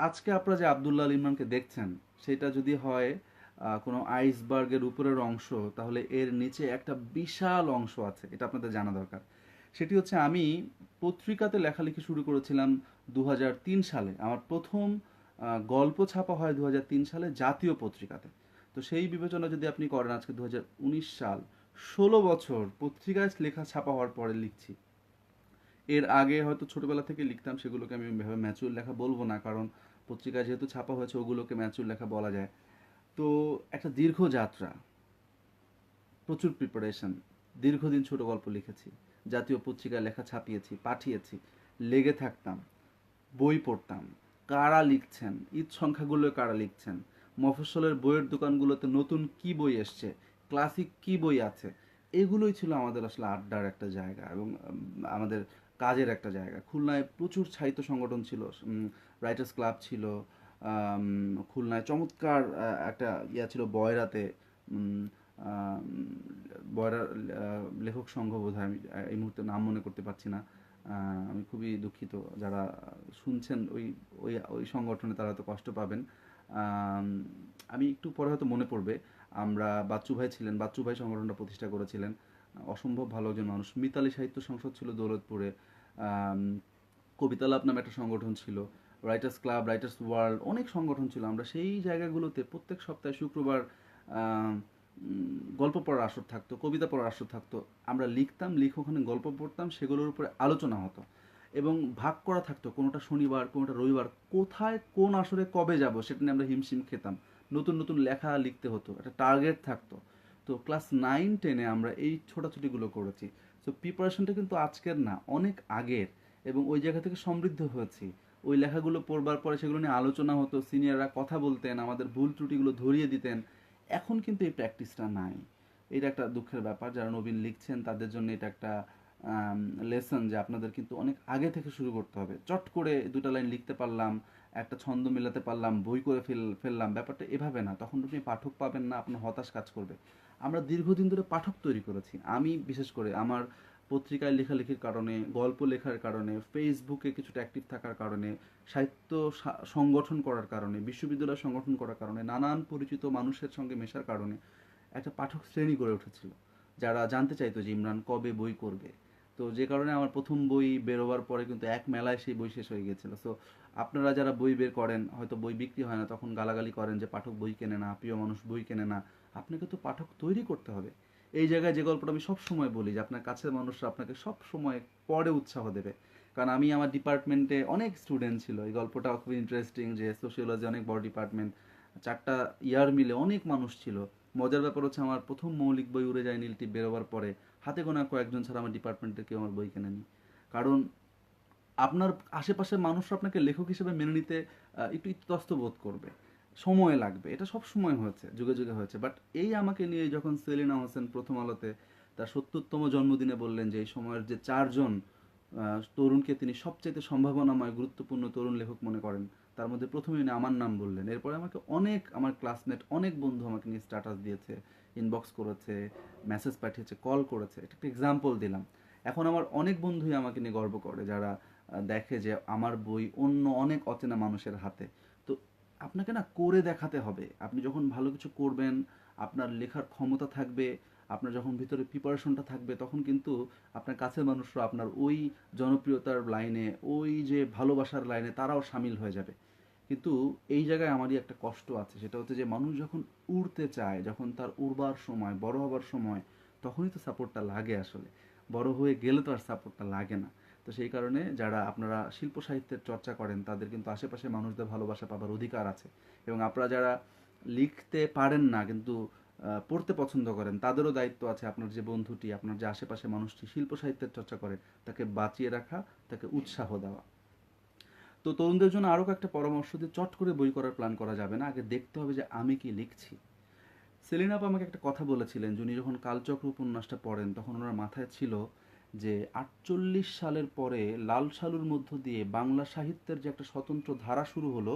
আজকে আপনারা যে আবদুল্লাহ আল ইমরানকে দেখছেন, সেটা যদি হয় কোনো আইসবার্গের উপরের অংশ, তাহলে এর নিচে একটা বিশাল অংশ আছে, এটা আপনাদের জানা দরকার। সেটি হচ্ছে আমি পত্রিকাতে লেখালেখি শুরু করেছিলাম দু হাজার তিন সালে। আমার প্রথম গল্প ছাপা হয় দু হাজার তিন সালে জাতীয় পত্রিকাতে। তো সেই বিবেচনা যদি আপনি করেন, আজকে দু হাজার উনিশ সাল, ষোলো বছর পত্রিকায় লেখা ছাপা হওয়ার পরে লিখছি। এর আগে হয়তো ছোটবেলা থেকে লিখতাম, সেগুলোকে আমি ম্যাচুর লেখা বলব না, কারণ পত্রিকায় যেহেতু ছাপা হয়েছে, ওগুলোকে ম্যাচুর লেখা বলা যায়। তো একটা দীর্ঘ যাত্রা, প্রচুর প্রিপারেশন দীর্ঘদিন ছোট গল্প লিখেছি, জাতীয় পত্রিকায় লেখা ছাপিয়েছি, পাঠিয়েছি, লেগে থাকতাম, বই পড়তাম, কারা লিখছেন, ঈদ সংখ্যাগুলো কারা লিখছেন, মফস্বলের বইয়ের দোকানগুলোতে নতুন কি বই এসছে ক্লাসিক কি বই আছে, এগুলোই ছিল আমাদের আসলে আড্ডার একটা জায়গা এবং আমাদের কাজের একটা জায়গা। খুলনায় প্রচুর সাহিত্য সংগঠন ছিল রাইটার্স ক্লাব ছিল খুলনায় চমৎকার একটা ইয়া ছিল বয়রাতে বয়রা লেখক সংঘ বোধ আমি এই মুহূর্তে নাম মনে করতে পারছি না। আমি খুবই দুঃখিত যারা শুনছেন ওই ওই ওই সংগঠনে তারা তো কষ্ট পাবেন। আমি একটু পরে হয়তো মনে পড়বে, আমরা বাচ্চু ভাই ছিলেন, বাচ্চু ভাই সংগঠনটা প্রতিষ্ঠা করেছিলেন। অসম্ভব ভালো একজন মানুষ। মিতালি সাহিত্য সংসদ ছিল দৌলতপুরে। কবিতালাপ নামে একটা সংগঠন ছিল। রাইটার্স ক্লাব রাইটার্স ওয়ার্ল্ড অনেক সংগঠন ছিল। আমরা সেই জায়গাগুলোতে প্রত্যেক সপ্তাহে শুক্রবার গল্প পড়ার আসর থাকতো, কবিতা পড়ার আসর থাকতো। আমরা লিখতাম লিখে ওখানে গল্প পড়তাম, সেগুলোর উপরে আলোচনা হতো। এবং ভাগ করা থাকতো, কোনোটা শনিবার, কোনোটা রবিবার, কোথায় কোন আসরে কবে যাব, সেটা নিয়ে আমরা হিমশিম খেতাম। নতুন নতুন লেখা লিখতে হতো, একটা টার্গেট থাকতো। তো ক্লাস নাইন টেনে আমরা এই ছোটাছুটিগুলো করেছি। তো প্রিপারেশনটা কিন্তু আজকের না, অনেক আগের। এবং ওই জায়গা থেকে সমৃদ্ধ হয়েছি। ওই লেখাগুলো পড়বার পরে সেগুলো নিয়ে আলোচনা হতো সিনিয়ররা কথা বলতেন, আমাদের ভুল ত্রুটিগুলো ধরিয়ে দিতেন। এখন কিন্তু এই প্র্যাকটিসটা নাই। এটা একটা দুঃখের ব্যাপার, যারা নবীন লিখছেন তাদের জন্য এটা একটা লেসন যে আপনাদের কিন্তু অনেক আগে থেকে শুরু করতে হবে। চট করে দুটো লাইন লিখতে পারলাম, একটা ছন্দ মেলাতে পারলাম, বই করে ফেল, ফেললাম, ব্যাপারটা এভাবে না। তখন আপনি পাঠক পাবেন না, আপনার হতাশ কাজ করবে। আমরা দীর্ঘদিন ধরে পাঠক তৈরি করেছি। আমি বিশেষ করে আমার পত্রিকায় লেখালেখির কারণে, গল্প লেখার কারণে ফেসবুকে কিছুটা অ্যাক্টিভ থাকার কারণে, সাহিত্য সংগঠন করার কারণে, বিশ্ববিদ্যালয় সংগঠন করার কারণে, নানান পরিচিত মানুষের সঙ্গে মেশার কারণে একটা পাঠক শ্রেণি গড়ে উঠেছিল। যারা জানতে চাইতো যে ইমরান কবে বই করবে। তো যে কারণে আমার প্রথম বই বেরোবার পরে কিন্তু এক মেলায় সেই বই শেষ হয়ে গিয়েছিল। সো আপনারা যারা বই বের করেন, হয়তো বই বিক্রি হয় না, তখন গালাগালি করেন যে পাঠক বই কেনে না, প্রিয় মানুষ বই কেনে না। আপনাকে তো পাঠক তৈরি করতে হবে। এই জায়গায় যে গল্পটা আমি সব সময় বলি যে আপনার কাছের মানুষরা আপনাকে সব সময় পরে উৎসাহ দেবে। কারণ আমি আমার ডিপার্টমেন্টে অনেক স্টুডেন্ট ছিল। এই গল্পটা খুব ইন্টারেস্টিং যে সোশিওলজি অনেক বড় ডিপার্টমেন্ট। চারটা ইয়ার মিলে অনেক মানুষ ছিল। মজার ব্যাপার হচ্ছে আমার প্রথম মৌলিক বই উড়ে যায় নীলটি বেরোবার পরে। হাতে গোনা কয়েকজন ছাড়া আমার ডিপার্টমেন্টে কেউ আমার বই কেনেনি। কারণ আপনার আশেপাশের মানুষরা আপনাকে লেখক হিসেবে মেনে নিতে একটু ইতস্ত বোধ করবে। সময় লাগবে। এটা সব সময় হয়েছে, যুগে যুগে হয়েছে। বাট এই আমাকে নিয়ে যখন সেলিনা হোসেন প্রথম আলোতে তার সত্তরতম জন্মদিনে বললেন যে, এই সময়ের যে চারজন তরুণকে তিনি সবচেয়ে সম্ভাবনাময়, গুরুত্বপূর্ণ তরুণ লেখক মনে করেন, তার মধ্যে প্রথমে উনি আমার নাম বললেন। এরপরে আমাকে অনেক, আমার ক্লাসমেট অনেক বন্ধু আমাকে নিয়ে স্ট্যাটাস দিয়েছে ইনবক্স করেছে মেসেজ পাঠিয়েছে কল করেছে। এটা একটা এক্সাম্পল দিলাম। এখন আমার অনেক বন্ধুই আমাকে নিয়ে গর্ব করে, যারা দেখে যে, আমার বই অন্য অনেক অচেনা মানুষের হাতে। আপনাকে না করে দেখাতে হবে। আপনি যখন ভালো কিছু করবেন, আপনার লেখার ক্ষমতা থাকবে, আপনার যখন ভিতরে প্রিপারেশনটা থাকবে, তখন কিন্তু আপনার কাছের মানুষরা, আপনার ওই জনপ্রিয়তার লাইনে ওই যে ভালোবাসার লাইনে তারাও সামিল হয়ে যাবে। কিন্তু এই জায়গায় আমারই একটা কষ্ট আছে, সেটা হচ্ছে যে মানুষ যখন উড়তে চায়, যখন তার উড়বার সময়, বড় হবার সময়, তখনই তো সাপোর্টটা লাগে আসলে। বড় হয়ে গেলে তো আর সাপোর্টটা লাগে না। তো সেই কারণে যারা আপনারা শিল্প সাহিত্যের চর্চা করেন, তাদের কিন্তু আশেপাশে মানুষদের ভালোবাসা পাবার অধিকার আছে। এবং আপনারা যারা লিখতে পারেন না, কিন্তু পড়তে পছন্দ করেন, তাদেরও দায়িত্ব আছে আপনার যে বন্ধুটি, আপনার যে আশেপাশে মানুষটি শিল্প সাহিত্যের চর্চা করে, তাকে বাঁচিয়ে রাখা, তাকে উৎসাহ দেওয়া। তো তরুণদের জন্য আরও একটা পরামর্শ দিয়ে চট করে বই করার প্ল্যান করা যাবে না। আগে দেখতে হবে যে আমি কি লিখছি। সেলিনা আপা আমাকে একটা কথা বলেছিলেন যিনি যখন কালচক্র উপন্যাসটা পড়েন, তখন ওনার মাথায় ছিল যে আটচল্লিশ সালের পরে লাল সালুর মধ্য দিয়ে বাংলা সাহিত্যের যে একটা স্বতন্ত্র ধারা শুরু হলো,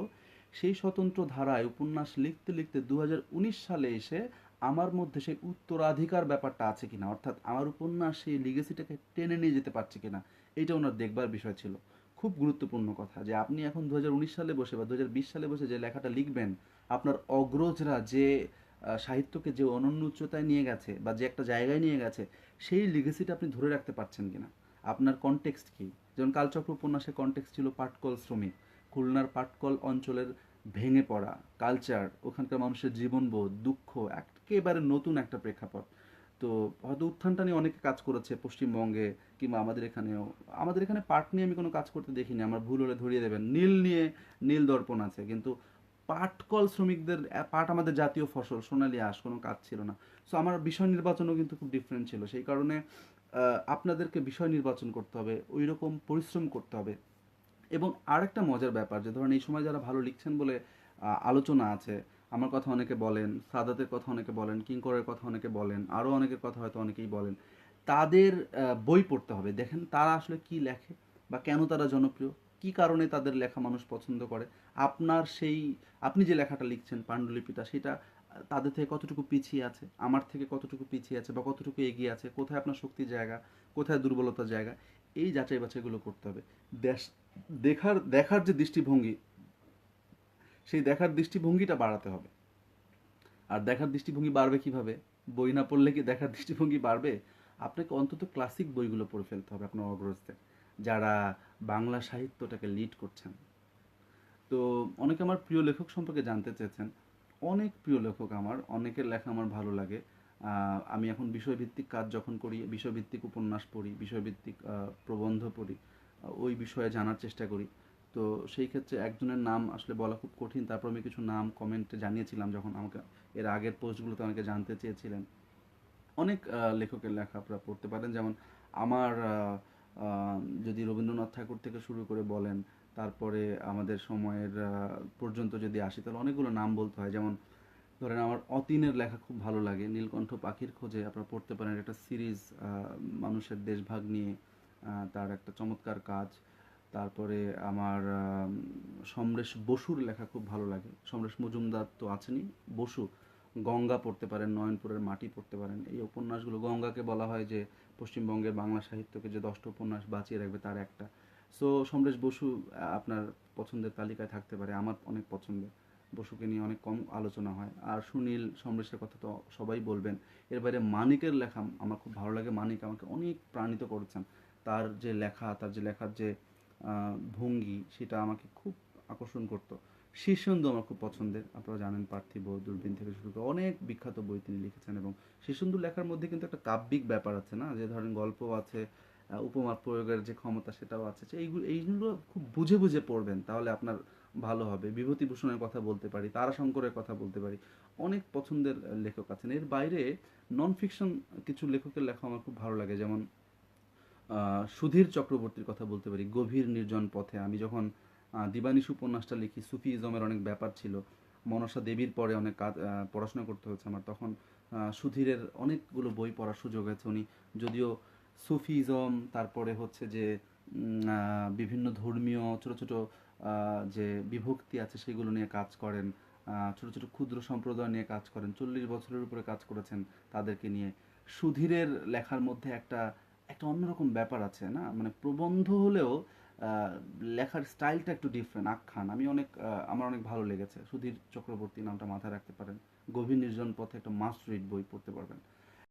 সেই স্বতন্ত্র ধারায় উপন্যাস লিখতে লিখতে দু হাজার উনিশ সালে এসে আমার মধ্যে সেই উত্তরাধিকার ব্যাপারটা আছে কিনা, অর্থাৎ আমার উপন্যাস সেই লিগেসিটাকে টেনে নিয়ে যেতে পারছে কিনা, এটা ওনার দেখবার বিষয় ছিল। খুব গুরুত্বপূর্ণ কথা যে আপনি এখন দু হাজার উনিশ সালে বসে বা দুহাজার বিশ সালে বসে যে লেখাটা লিখবেন, আপনার অগ্রজরা যে সাহিত্যকে যে অনন্য উচ্চতায় নিয়ে গেছে বা যে একটা জায়গায় নিয়ে গেছে, সেই লিগেসিটা আপনি ধরে রাখতে পারছেন কিনা? আপনার কনটেক্সট কি? যেমন কালচক্র উপন্যাসের কনটেক্সট ছিল পাটকল শ্রমিক, খুলনার পাটকল অঞ্চলের ভেঙে পড়া কালচার ওখানকার মানুষের জীবনবোধ, দুঃখ, একেবারে নতুন একটা প্রেক্ষাপট। তো হয়তো উত্থানটা নিয়ে অনেকে কাজ করেছে পশ্চিমবঙ্গে কিংবা আমাদের এখানেও। আমাদের এখানে পাট নিয়ে আমি কোনো কাজ করতে দেখিনি, আমার ভুল হলে ধরিয়ে দেবেন। নীল নিয়ে নীল দর্পণ আছে, কিন্তু পাটকল শ্রমিকদের পাট আমাদের জাতীয় ফসল, সোনালী আঁশ, কোনো কাজ ছিল না। সো আমার বিষয় নির্বাচনও কিন্তু খুব ডিফারেন্ট ছিল। সেই কারণে আপনাদেরকে বিষয় নির্বাচন করতে হবে ওই রকম পরিশ্রম করতে হবে। এবং আরেকটা মজার ব্যাপার, যে ধরেন এই সময় যারা ভালো লিখছেন বলে আলোচনা আছে, আমার কথা অনেকে বলেন, সাদাতের কথা অনেকে বলেন, কিঙ্করের কথা অনেকে বলেন, আরও অনেকের কথা হয়তো অনেকেই বলেন, তাদের বই পড়তে হবে। দেখেন তারা আসলে কি লেখে বা কেন তারা জনপ্রিয়? কি কারণে তাদের লেখা মানুষ পছন্দ করে? আপনার সেই, আপনি যে লেখাটা লিখছেন পাণ্ডুলিপিটা, সেটা তাদের থেকে কতটুকু পিছিয়ে আছে? আমার থেকে কতটুকু পিছিয়ে আছে বা কতটুকু এগিয়ে আছে? কোথায় আপনার শক্তির জায়গা? কোথায় দুর্বলতা জায়গা? এই যাচাই বাছাইগুলো করতে হবে। দেশ, দেখার দেখার যে দৃষ্টিভঙ্গি, সেই দেখার দৃষ্টিভঙ্গিটা বাড়াতে হবে। আর দেখার দৃষ্টিভঙ্গি বাড়বে কীভাবে? বই না পড়লে কি দেখার দৃষ্টিভঙ্গি বাড়বে? আপনাকে অন্তত ক্লাসিক বইগুলো পড়ে ফেলতে হবে আপনার অগ্রজদের যারা বাংলা সাহিত্যটাকে লিড করছেন। তো অনেকে আমার প্রিয় লেখক সম্পর্কে জানতে চেয়েছেন। অনেক প্রিয় লেখক আমার, অনেকের লেখা আমার ভালো লাগে। আমি এখন বিষয়ভিত্তিক কাজ যখন করি, বিষয়ভিত্তিক উপন্যাস পড়ি, বিষয়ভিত্তিক প্রবন্ধ পড়ি ওই বিষয়ে জানার চেষ্টা করি। তো সেই ক্ষেত্রে একজনের নাম আসলে বলা খুব কঠিন, তারপর আমি কিছু নাম কমেন্টে জানিয়েছিলাম যখন আমাকে, এর আগের পোস্টগুলোতে অনেকে জানতে চেয়েছিলেন। অনেক লেখকের লেখা আপনারা পড়তে পারেন। যেমন আমার যদি রবীন্দ্রনাথ ঠাকুর থেকে শুরু করে বলেন, তারপরে আমাদের সময়ের পর্যন্ত যদি আসি, তাহলে অনেকগুলো নাম বলতে হয়। যেমন ধরেন আমার অতীনের লেখা খুব ভালো লাগে, নীলকণ্ঠ পাখির খোঁজে আপনারা পড়তে পারেন একটা সিরিজ মানুষের দেশভাগ নিয়ে তার একটা চমৎকার কাজ। তারপরে আমার সমরেশ বসুর লেখা খুব ভালো লাগে। সমরেশ মজুমদার তো আছেনই, বসু। গঙ্গা পড়তে পারেন, নয়নপুরের মাটি পড়তে পারেন। এই উপন্যাসগুলো গঙ্গাকে বলা হয় যে পশ্চিমবঙ্গের বাংলা সাহিত্যকে যে দশটা উপন্যাস বাঁচিয়ে রাখবে তার একটা। সো সমরেশ বসু আপনার পছন্দের তালিকায় থাকতে পারে, আমার অনেক পছন্দের। বসুকে নিয়ে অনেক কম আলোচনা হয়। আর সুনীল, সমরেশের কথা তো সবাই বলবেন। এর বাইরে মানিকের লেখা আমার খুব ভালো লাগে। মানিক আমাকে অনেক প্রাণিত করেছেন। তার যে লেখা, তার যে লেখার যে ভঙ্গি, সেটা আমাকে খুব আকর্ষণ করতো। শীর্ষেন্দু আমার খুব পছন্দের। আপনারা জানেন পার্থিব দূরবীন থেকে শুরু করে অনেক বিখ্যাত বই তিনি লিখেছেন এবং শীর্ষেন্দু লেখার মধ্যে কিন্তু একটা কাব্যিক ব্যাপার আছে না? যে ধরেন গল্প আছে আহ, উপমা প্রয়োগের যে ক্ষমতা সেটাও আছে। এইগুলো এইগুলো খুব বুঝে বুঝে পড়বেন তাহলে আপনার ভালো হবে। বিভূতিভূষণের কথা বলতে পারি তারাশঙ্করের কথা বলতে পারি। অনেক পছন্দের লেখক আছেন। এর বাইরে নন ফিকশন কিছু লেখকের লেখা আমার খুব ভালো লাগে। যেমন সুধীর চক্রবর্তীর কথা বলতে পারি। গভীর নির্জন পথে আমি যখন দিবানিশ উপন্যাসটা লিখি। সুফিজমের অনেক ব্যাপার ছিল। মনসা দেবীর পরে অনেক কাজ পড়াশোনা করতে হয়েছে আমার। তখন সুধীরের অনেকগুলো বই পড়ার সুযোগ হয়েছে উনি। যদিও সুফিজম তারপরে হচ্ছে যে বিভিন্ন ধর্মীয় ছোট ছোট যে বিভক্তি আছে সেগুলো নিয়ে কাজ করেন ছোট ছোট ক্ষুদ্র সম্প্রদায় নিয়ে কাজ করেন, চল্লিশ বছরের উপরে কাজ করেছেন তাদেরকে নিয়ে। সুধীরের লেখার মধ্যে একটা একটা অন্যরকম ব্যাপার আছে, না? মানে প্রবন্ধ হলেও লেখার স্টাইলটা একটু ডিফারেন্ট আখ্যান। আমি অনেক আমার অনেক ভালো লেগেছে। সুধীর চক্রবর্তী নামটা মাথায় রাখতে পারেন। গভীর নির্জন পথে একটা মাস্ট রিড বই পড়তে পারবেন।